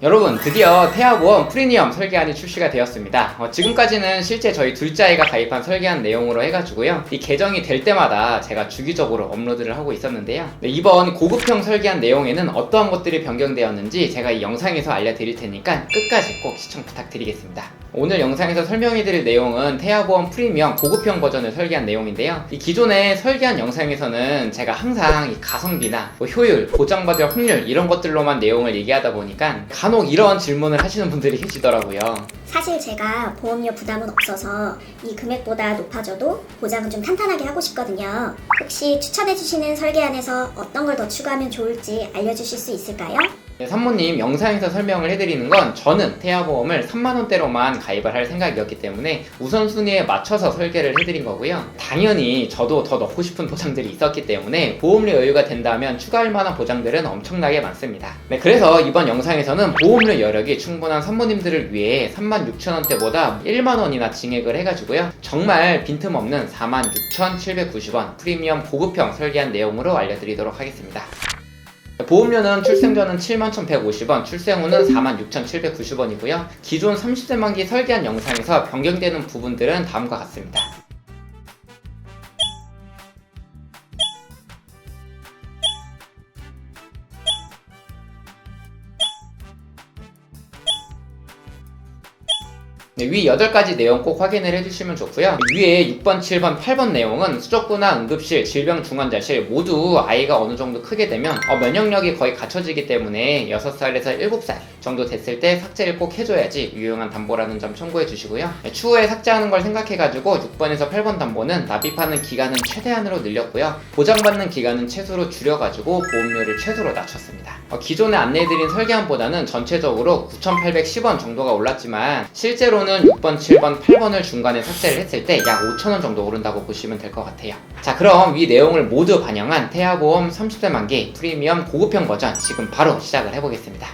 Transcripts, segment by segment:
여러분 드디어 태아보험 프리미엄 설계안이 출시가 되었습니다. 어, 지금까지는 실제 저희 둘째 아이가 가입한 설계안 내용으로 해가지고요. 이 개정이 될 때마다 제가 주기적으로 업로드를 하고 있었는데요. 네, 이번 고급형 설계안 내용에는 어떠한 것들이 변경되었는지 제가 이 영상에서 알려드릴 테니까 끝까지 꼭 시청 부탁드리겠습니다. 오늘 영상에서 설명해드릴 내용은 태아보험 프리미엄 고급형 버전을 설계한 내용인데요. 이 기존의 설계한 영상에서는 제가 항상 이 가성비나 뭐 효율, 보장받을 확률 이런 것들로만 내용을 얘기하다 보니까 간혹 이런 질문을 하시는 분들이 계시더라고요. 사실 제가 보험료 부담은 없어서 이 금액보다 높아져도 보장은 좀 탄탄하게 하고 싶거든요. 혹시 추천해주시는 설계안에서 어떤 걸 더 추가하면 좋을지 알려주실 수 있을까요? 네, 산모님 영상에서 설명을 해드리는 건 저는 태아보험을 3만원대로만 가입을 할 생각이었기 때문에 우선순위에 맞춰서 설계를 해드린 거고요. 당연히 저도 더 넣고 싶은 보장들이 있었기 때문에 보험료 여유가 된다면 추가할 만한 보장들은 엄청나게 많습니다. 네, 그래서 이번 영상에서는 보험료 여력이 충분한 산모님들을 위해 36,000원대보다 1만원이나 증액을 해가지고요. 정말 빈틈없는 46,790원 프리미엄 고급형 설계한 내용으로 알려드리도록 하겠습니다. 보험료는 출생 전은 71,150원, 출생 후는 46,790원이고요. 기존 30세 만기 설계한 영상에서 변경되는 부분들은 다음과 같습니다. 네, 위 8가지 내용 꼭 확인을 해주시면 좋고요. 위에 6번, 7번, 8번 내용은 수족구나 응급실, 질병 중환자실 모두 아이가 어느 정도 크게 되면 어, 면역력이 거의 갖춰지기 때문에 6살에서 7살 정도 됐을 때 삭제를 꼭 해줘야지 유용한 담보라는 점 참고해 주시고요. 네, 추후에 삭제하는 걸 생각해가지고 6번에서 8번 담보는 납입하는 기간은 최대한으로 늘렸고요. 보장받는 기간은 최소로 줄여가지고 보험료를 최소로 낮췄습니다. 어, 기존에 안내해드린 설계안보다는 전체적으로 9,810원 정도가 올랐지만 실제로는 6번, 7번, 8번을 중간에 삭제를 했을 때 약 5,000원 정도 오른다고 보시면 될 것 같아요. 자, 그럼 위 내용을 모두 반영한 태아보험 30대 만기 프리미엄 고급형 버전 지금 바로 시작을 해보겠습니다.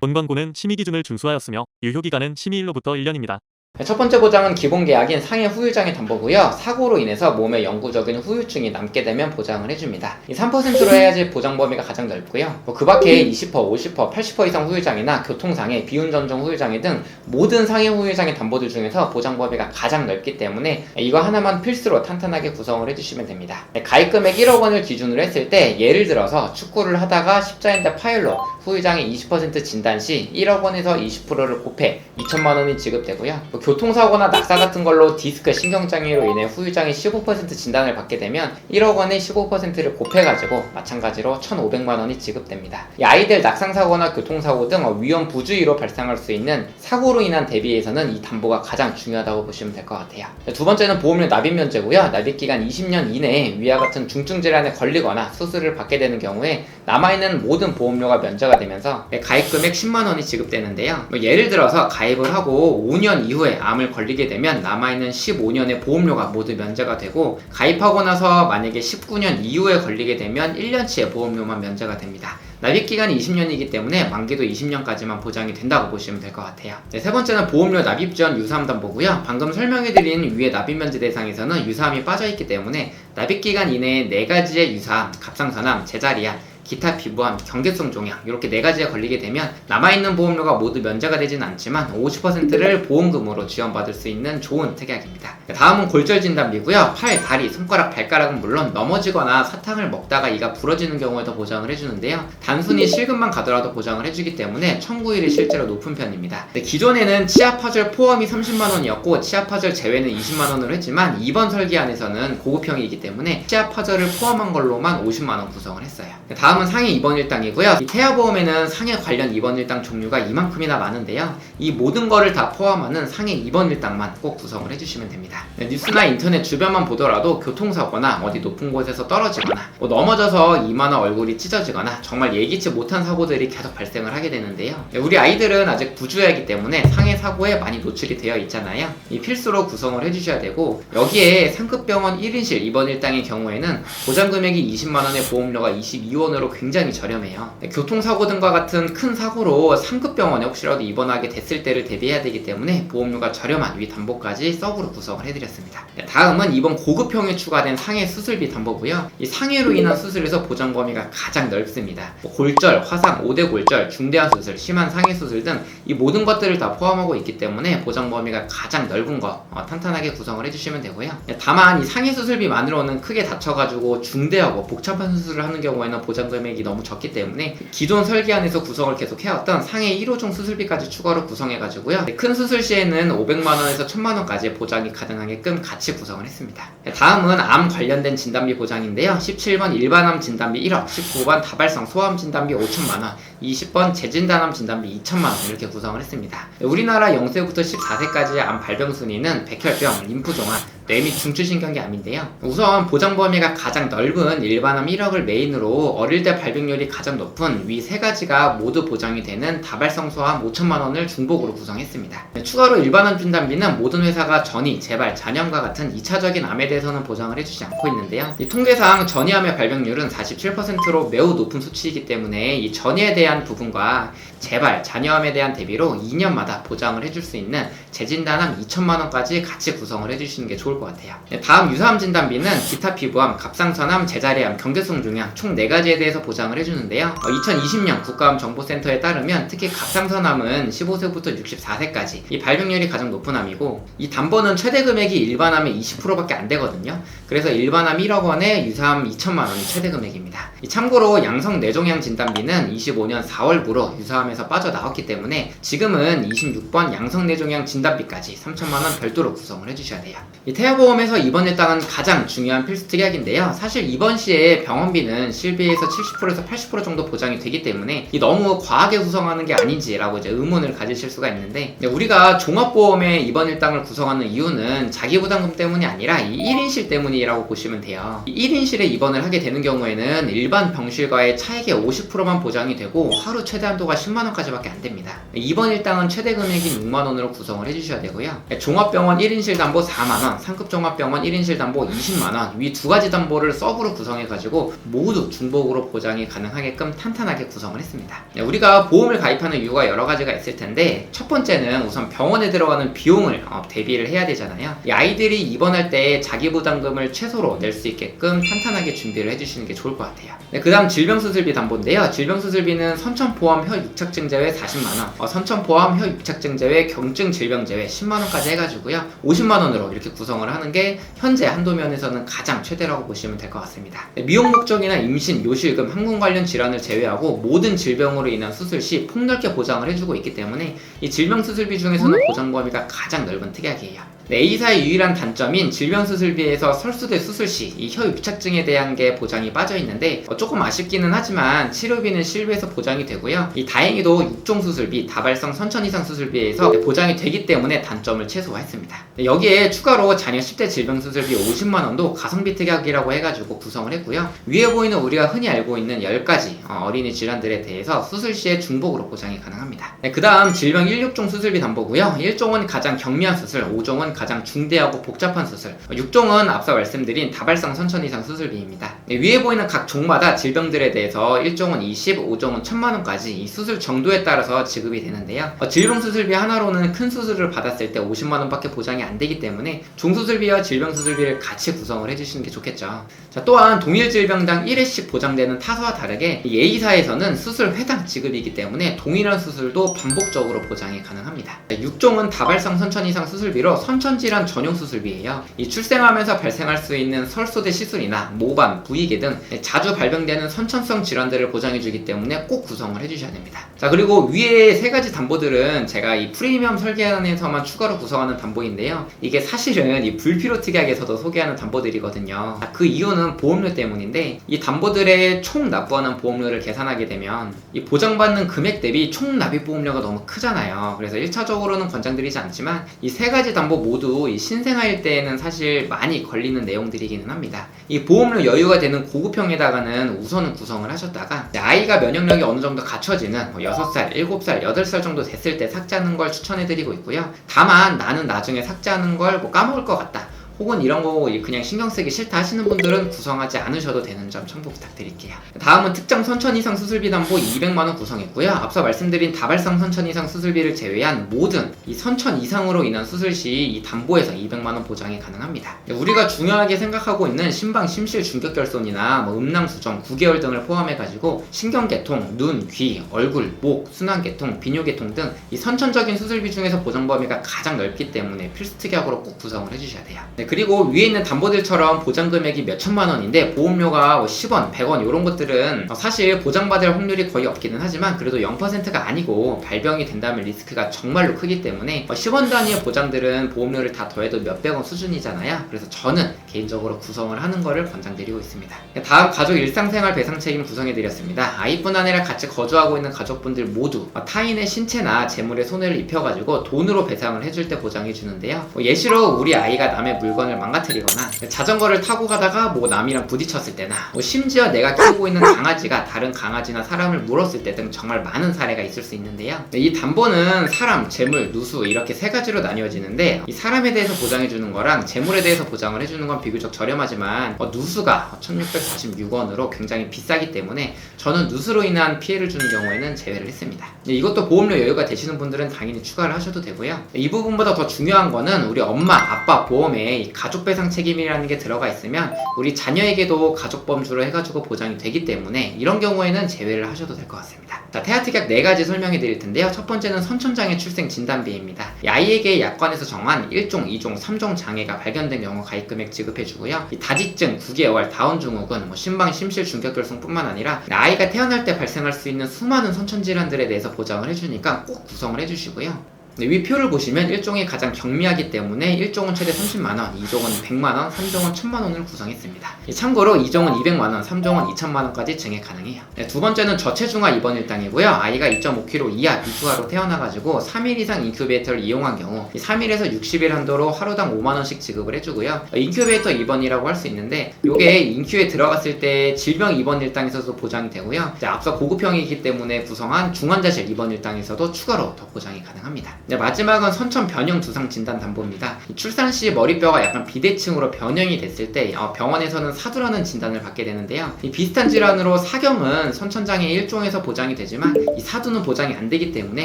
본 권고는 심의 기준을 준수하였으며 유효 기간은 심의일로부터 1년입니다. 네, 첫 번째 보장은 기본 계약인 상해 후유장애 담보고요. 사고로 인해서 몸에 영구적인 후유증이 남게 되면 보장을 해줍니다. 이 3%로 해야지 보장 범위가 가장 넓고요. 뭐 그 밖에 20%, 50%, 80% 이상 후유장애나 교통상해, 비운전종 후유장애 등 모든 상해 후유장애 담보들 중에서 보장 범위가 가장 넓기 때문에 이거 하나만 필수로 탄탄하게 구성을 해주시면 됩니다. 네, 가입 금액 1억 원을 기준으로 했을 때 예를 들어서 축구를 하다가 십자인대 파열로 후유장애 20% 진단 시 1억 원에서 20%를 곱해 2천만 원이 지급되고요. 뭐 교통사고나 낙사 같은 걸로 디스크 신경장애로 인해 후유장애 15% 진단을 받게 되면 1억 원의 15%를 곱해가지고 마찬가지로 1,500만 원이 지급됩니다. 이 아이들 낙상사고나 교통사고 등 위험 부주의로 발생할 수 있는 사고로 인한 대비에서는 이 담보가 가장 중요하다고 보시면 될 것 같아요. 두 번째는 보험료 납입 면제고요. 납입 기간 20년 이내에 위와 같은 중증 질환에 걸리거나 수술을 받게 되는 경우에 남아있는 모든 보험료가 면제가 되면서 가입 금액 10만 원이 지급되는데요. 뭐 예를 들어서 가입을 하고 5년 이후에 암을 걸리게 되면 남아있는 15년의 보험료가 모두 면제가 되고 가입하고 나서 만약에 19년 이후에 걸리게 되면 1년치의 보험료만 면제가 됩니다. 납입 기간이 20년이기 때문에 만기도 20년까지만 보장이 된다고 보시면 될 것 같아요. 네, 세 번째는 보험료 납입 전 유사암 담보고요. 방금 설명해드린 위에 납입 면제 대상에서는 유사암이 빠져있기 때문에 납입 기간 이내에 네 가지의 유사암, 갑상선암, 제자리암 기타 피부암, 경계성 종양 이렇게 네 가지에 걸리게 되면 남아있는 보험료가 모두 면제가 되지는 않지만 50%를 보험금으로 지원받을 수 있는 좋은 특약입니다. 다음은 골절 진단비고요. 팔, 다리, 손가락, 발가락은 물론 넘어지거나 사탕을 먹다가 이가 부러지는 경우에도 보장을 해주는데요. 단순히 실금만 가더라도 보장을 해주기 때문에 청구율이 실제로 높은 편입니다. 네, 기존에는 치아 파절 포함이 30만 원이었고 치아 파절 제외는 20만 원으로 했지만 이번 설계안에서는 고급형이기 때문에 치아 파절을 포함한 걸로만 50만 원 구성을 했어요. 네, 다음은 상해 입원 일당이고요. 이 태아보험에는 상해 관련 입원 일당 종류가 이만큼이나 많은데요. 이 모든 거를 다 포함하는 상해 입원 일당만 꼭 구성을 해주시면 됩니다. 네, 뉴스나 인터넷 주변만 보더라도 교통사고나 어디 높은 곳에서 떨어지거나 뭐 넘어져서 이마나 얼굴이 찢어지거나 정말 예기치 못한 사고들이 계속 발생을 하게 되는데요. 네, 우리 아이들은 아직 부주의하기 때문에 상해 사고에 많이 노출이 되어 있잖아요. 이 필수로 구성을 해주셔야 되고 여기에 상급병원 1인실 입원 일당의 경우에는 보장 금액이 20만 원의 보험료가 22원으로 기준으로 굉장히 저렴해요. 네, 교통사고 등과 같은 큰 사고로 3급 병원에 혹시라도 입원하게 됐을 때를 대비해야 되기 때문에 보험료가 저렴한 위 담보까지 서브로 구성을 해드렸습니다. 네, 다음은 이번 고급형에 추가된 상해 수술비 담보고요. 이 상해로 인한 수술에서 보장 범위가 가장 넓습니다. 뭐 골절, 화상, 5대 골절, 중대한 수술, 심한 상해 수술 등 이 모든 것들을 다 포함하고 있기 때문에 보장 범위가 가장 넓은 거 어, 탄탄하게 구성을 해주시면 되고요. 네, 다만 이 상해 수술비만으로는 크게 다쳐가지고 중대하고 복잡한 수술을 하는 경우에는 보장 금액이 너무 적기 때문에 기존 설계 안에서 구성을 계속 해왔던 상해 1호종 수술비까지 추가로 구성해가지고요. 네, 큰 수술 시에는 500만 원에서 1000만 원까지 보장이 가능하게끔 같이 구성을 했습니다. 네, 다음은 암 관련된 진단비 보장인데요. 17번 일반암 진단비 1억, 19번 다발성 소암 진단비 5천만 원, 20번 재진단암 진단비 2천만 원 이렇게 구성을 했습니다. 네, 우리나라 0세부터 14세까지의 암 발병 순위는 백혈병, 림프종암, 뇌및 중추신경계 암인데요. 우선 보장 범위가 가장 넓은 일반암 1억을 메인으로 어릴 때 발병률이 가장 높은 위 세 가지가 모두 보장이 되는 다발성 소암 5천만 원을 중복으로 구성했습니다. 네, 추가로 일반암 진단비는 모든 회사가 전이, 재발, 잔염과 같은 2차적인 암에 대해서는 보장을 해주지 않고 있는데요. 이 통계상 전이암의 발병률은 47%로 매우 높은 수치이기 때문에 이 전이에 대한 부분과 재발, 잔여암에 대한 대비로 2년마다 보장을 해줄 수 있는 재진단암 2천만 원까지 같이 구성을 해주시는 게 좋을 것 같아요. 네, 다음 유사암 진단비는 기타 피부암, 갑상선암, 제자리암, 경제성 중양 총 4가지에 대해서 보장을 해주는데요. 2020년 국가암 정보센터에 따르면 특히 갑상선암은 15세부터 64세까지 이 발병률이 가장 높은 암이고 이 담보는 최대 금액이 일반암의 20%밖에 안 되거든요. 그래서 일반암 1억 원에 유사암 2천만 원이 최대 금액입니다. 이 참고로 양성 뇌종양 진단비는 25년 4월부로 유사암에서 빠져나왔기 때문에 지금은 26번 양성 뇌종양 진단비까지 3천만 원 별도로 구성을 해주셔야 돼요. 이 태아보험에서 입원했다는 가장 중요한 필수 특약인데요. 사실 입원 시에 병원비는 실비에서 70%에서 80% 정도 보장이 되기 때문에 이 너무 과하게 구성하는 게 아닌지라고 이제 의문을 가지실 수가 있는데 우리가 종합보험의 입원 일당을 구성하는 이유는 자기 부담금 때문이 아니라 이 1인실 때문이라고 보시면 돼요. 이 1인실에 입원을 하게 되는 경우에는 일반 병실과의 차액의 50%만 보장이 되고 하루 최대 한도가 10만 원까지밖에 안 됩니다. 입원 일당은 최대 금액인 6만 원으로 구성을 해주셔야 되고요. 종합병원 1인실 담보 4만 원, 상급 종합병원 1인실 담보 20만 원, 위 두 가지 담보를 서브로 구성해가지고 모두 중복으로 보장이 가능하게끔 탄탄하게 구성을 했습니다. 네, 우리가 보험을 가입하는 이유가 여러 가지가 있을 텐데 첫 번째는 우선 병원에 들어가는 비용을 어, 대비를 해야 되잖아요. 이 아이들이 입원할 때 자기 부담금을 최소로 낼 수 있게끔 탄탄하게 준비를 해주시는 게 좋을 것 같아요. 네, 그다음 질병수술비 담보인데요. 질병수술비는 선천포함 혀 유착증 제외 40만 원, 어, 선천포함 혀 유착증 제외 경증 질병 제외 10만 원까지 해가지고요. 50만 원으로 이렇게 구성을 하는 게 현재 한도면에서는 가장 최대라고 보시면 될 것 같습니다. 네, 미용 목적이나 임신, 요실금, 항문 관련 질환을 제외하고 모든 질병으로 인한 수술 시 폭넓게 보장을 해주고 있기 때문에 이 질병 수술비 중에서는 보장 범위가 가장 넓은 특약이에요. 네, A사의 유일한 단점인 질병수술비에서 설수대 수술 시 이 혀 유착증에 대한 게 보장이 빠져 있는데 어, 조금 아쉽기는 하지만 치료비는 실비에서 보장이 되고요. 이 다행히도 6종 수술비, 다발성 선천 이상 수술비에서 보장이 되기 때문에 단점을 최소화했습니다. 네, 여기에 추가로 자녀 10대 질병 수술비 50만 원도 가성비 특약이라고 해가지고 구성을 했고요. 위에 보이는 우리가 흔히 알고 있는 10가지 어, 어린이 질환들에 대해서 수술 시에 중복으로 보장이 가능합니다. 네, 그 다음 질병 1, 6종 수술비 담보고요. 1종은 가장 경미한 수술, 5종은 가장 중대하고 복잡한 수술, 6종은 앞서 말씀드린 다발성 선천 이상 수술비입니다. 네, 위에 보이는 각 종마다 질병들에 대해서 1종은 20, 5종은 1000만 원까지 이 수술 정도에 따라서 지급이 되는데요. 어, 질병 수술비 하나로는 큰 수술을 받았을 때 50만 원밖에 보장이 안 되기 때문에 중수술비와 질병 수술비를 같이 구성을 해주시는 게 좋겠죠. 자, 또한 동일 질병당 1회씩 보장되는 타사와 다르게 이 A사에서는 수술 회당 지급이기 때문에 동일한 수술도 반복적으로 보장이 가능합니다. 6종은 다발성 선천 이상 수술비로 선천 질환 전용 수술비예요. 이 출생하면서 발생할 수 있는 설소대 시술이나 모반, 부위계 등 자주 발병되는 선천성 질환들을 보장해주기 때문에 꼭 구성을 해주셔야 됩니다. 자 그리고 위에 세 가지 담보들은 제가 이 프리미엄 설계안에서만 추가로 구성하는 담보인데요. 이게 사실은 이 불필요 특약에서도 소개하는 담보들이거든요. 자, 그 이유는 보험료 때문인데 이 담보들의 총 납부하는 보험료를 계산하게 되면 이 보장받는 금액 대비 총 납입 보험료가 너무 크잖아요. 그래서 1차적으로는 권장드리지 않지만 이 세 가지 담보 모두 이 신생아일 때에는 사실 많이 걸리는 내용들이기는 합니다. 이 보험료 여유가 되는 고급형에다가는 우선은 구성을 하셨다가 아이가 면역력이 어느 정도 갖춰지는 뭐 6살, 7살, 8살 정도 됐을 때 삭제하는 걸 추천해드리고 있고요. 다만 나는 나중에 삭제하는 걸 뭐 까먹을 것 같다. 혹은 이런 거 그냥 신경 쓰기 싫다 하시는 분들은 구성하지 않으셔도 되는 점 참고 부탁드릴게요. 다음은 특정 선천 이상 수술비 담보 200만 원 구성했고요. 앞서 말씀드린 다발성 선천 이상 수술비를 제외한 모든 이 선천 이상으로 인한 수술 시 이 담보에서 200만 원 보장이 가능합니다. 우리가 중요하게 생각하고 있는 심방 심실 중격결손이나 뭐 음낭 수정 9개월 등을 포함해 가지고 신경계통, 눈, 귀, 얼굴, 목, 순환계통, 비뇨계통 등 이 선천적인 수술비 중에서 보장 범위가 가장 넓기 때문에 필수 특약으로 꼭 구성을 해주셔야 돼요. 네, 그리고 위에 있는 담보들처럼 보장 금액이 몇 천만 원인데 보험료가 뭐 10원, 100원 이런 것들은 어, 사실 보장받을 확률이 거의 없기는 하지만 그래도 0%가 아니고 발병이 된다면 리스크가 정말로 크기 때문에 10원 단위의 보장들은 보험료를 다 더해도 몇백 원 수준이잖아요. 그래서 저는 개인적으로 구성을 하는 거를 권장드리고 있습니다. 네, 다음 가족 일상생활 배상 책임 구성해드렸습니다. 아이뿐 아니라 같이 거주하고 있는 가족분들 모두 어, 타인의 신체나 재물에 손해를 입혀가지고 돈으로 배상을 해줄 때 보장해 주는데요. 뭐 예시로 우리 아이가 남의 물건 을 망가뜨리거나 자전거를 타고 가다가 뭐 남이랑 부딪혔을 때나 뭐 심지어 내가 키우고 있는 강아지가 다른 강아지나 사람을 물었을 때 등 정말 많은 사례가 있을 수 있는데요. 네, 이 담보는 사람, 재물, 누수 이렇게 세 가지로 나뉘어지는데 이 사람에 대해서 보장해 주는 거랑 재물에 대해서 보장을 해주는 건 비교적 저렴하지만 어, 누수가 1646원으로 굉장히 비싸기 때문에 저는 누수로 인한 피해를 주는 경우에는 제외를 했습니다. 네, 이것도 보험료 여유가 되시는 분들은 당연히 추가를 하셔도 되고요. 네, 이 부분보다 더 중요한 거는 우리 엄마, 아빠 보험에 이 가족 배상 책임이라는 게 들어가 있으면 우리 자녀에게도 가족 범주로 해가지고 보장이 되기 때문에 이런 경우에는 제외를 하셔도 될 것 같습니다. 자, 태아특약 네 가지 설명해 드릴 텐데요. 첫 번째는 선천장애 출생 진단비입니다. 이 아이에게 약관에서 정한 1종, 2종, 3종 장애가 발견된 경우 가입금액 지급해 주고요. 이 다지증, 9개월, 다운 증후군, 뭐 심방, 심실, 중격결손뿐만 아니라 아이가 태어날 때 발생할 수 있는 수많은 선천 질환들에 대해서 보장을 해주니까 꼭 구성을 해주시고요. 네, 위 표를 보시면 1종이 가장 경미하기 때문에 1종은 최대 30만원, 2종은 100만원, 3종은 1000만원을 구성했습니다. 이 참고로 2종은 200만원, 3종은 2000만원까지 증액 가능해요. 네, 두 번째는 저체중아 입원 일당이고요. 아이가 2.5kg 이하 미투하로 태어나가지고 3일 이상 인큐베이터를 이용한 경우 3일에서 60일 한도로 하루당 5만원씩 지급을 해주고요. 어, 인큐베이터 입원이라고 할 수 있는데 이게 인큐에 들어갔을 때 질병 입원 일당에서도 보장이 되고요. 앞서 고급형이기 때문에 구성한 중환자실 입원 일당에서도 추가로 더 보장이 가능합니다. 네, 마지막은 선천 변형 두상 진단 담보입니다. 이 출산 시 머리뼈가 약간 비대칭으로 변형이 됐을 때 어, 병원에서는 사두라는 진단을 받게 되는데요. 이 비슷한 질환으로 사경은 선천장애 1종에서 보장이 되지만 이 사두는 보장이 안 되기 때문에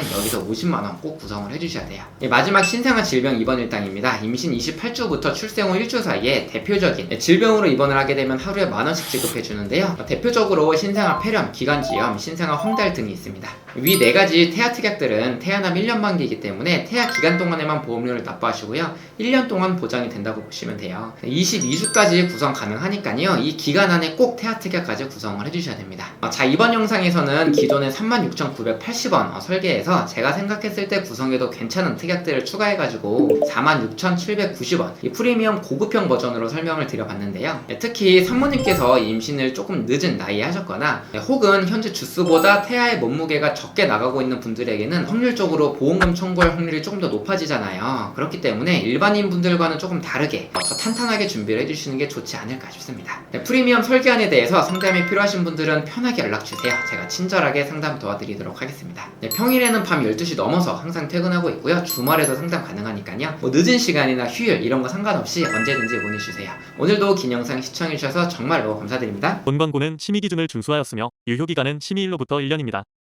여기서 50만 원 꼭 구성을 해주셔야 돼요. 예, 마지막 신생아 질병 입원 일당입니다. 임신 28주부터 출생 후 1주 사이에 대표적인 예, 질병으로 입원을 하게 되면 하루에 만 원씩 지급해 주는데요. 어, 대표적으로 신생아 폐렴, 기관지염, 신생아 황달 등이 있습니다. 위 네 가지 태아 특약들은 태아남 1년 만기이기 때문에 태아 기간 동안에만 보험료를 납부하시고요. 1년 동안 보장이 된다고 보시면 돼요. 22주까지 구성 가능하니까요. 이 기간 안에 꼭 태아 특약까지 구성을 해주셔야 됩니다. 어, 자 이번 영상에서는 기존의 36,980원 설계해서 제가 생각했을 때 구성해도 괜찮은 특약들을 추가해가지고 46,790원 이 프리미엄 고급형 버전으로 설명을 드려봤는데요. 네, 특히 산모님께서 임신을 조금 늦은 나이에 하셨거나 네, 혹은 현재 주스보다 태아의 몸무게가 적게 나가고 있는 분들에게는 확률적으로 보험금 청구할 확률이 조금 더 높아지잖아요. 그렇기 때문에 일반인 분들과는 조금 다르게 더 탄탄하게 준비를 해주시는 게 좋지 않을까 싶습니다. 네, 프리미엄 설계안에 대해서 상담이 필요하신 분들은 편하게 연락주세요. 제가 친절하게 상담 도와드리도록 하겠습니다. 네, 평일에는 밤 12시 넘어서 항상 퇴근하고 있고요. 주말에도 상담 가능하니까요. 뭐 늦은 시간이나 휴일 이런 거 상관없이 언제든지 문의주세요. 오늘도 긴 영상 시청해주셔서 정말로 감사드립니다. 본 광고는 심의 기준을 준수하였으며 유효 기간은 심의일로부터 1년입니다.